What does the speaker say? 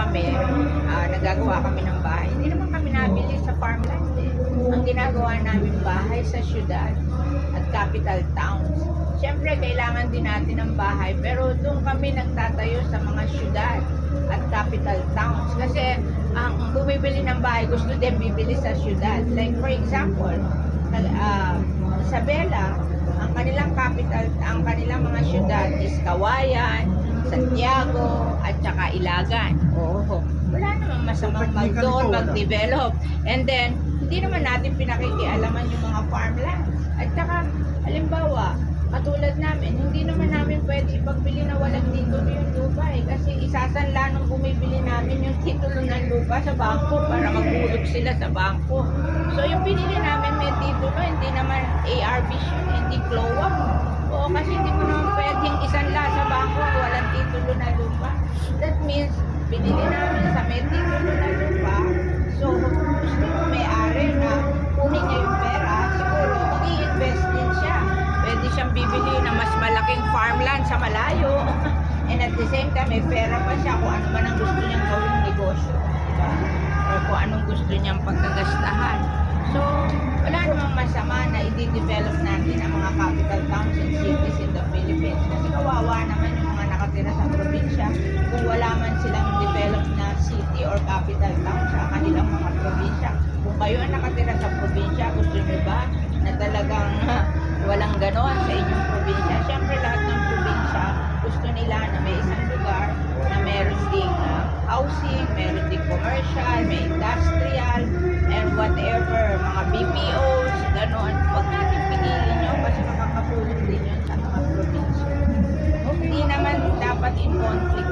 kami, ah, nagagawa kami ng bahay. Hindi naman kami nabili sa farmland eh. Ang ginagawa namin bahay sa syudad at capital towns. Siyempre, kailangan din natin ng bahay, pero doon kami nagtatayo sa mga syudad at capital towns. Kasi ang bumibili ng bahay, gusto din bibili sa syudad. Like for example, uh, Isabela, ang kanilang capital, ang kanilang mga syudad is Kawayan, Santiago, at saka Ilagan. Oo. Wala namang masamang mag doon mag-develop. And then, hindi naman natin pinakikialaman yung mga farmland. At saka, halimbawa, katulad namin, hindi naman namin pwede ipagbili na walang titulo yung lupa eh. Kasi isasanla nung bumibili namin yung titulo ng lupa sa bangko para maghulog sila sa bangko. So yung binili namin may titulo, hindi naman ARB yun, hindi CLOA. Oo, kasi hindi bibili ng mas malaking farmland sa malayo. And at the same time, may pera pa siya kung ano man ang gusto niyang gawing negosyo. Diba? Or kung anong gusto niyang pagkagastahan. So, wala namang masama na i-develop natin ang mga capital towns and cities commercial, may industrial, and whatever, mga BPOs, ganon. Huwag natin pigilin yun kasi makakatulong din yun sa mga probinsya. Hindi naman dapat in conflict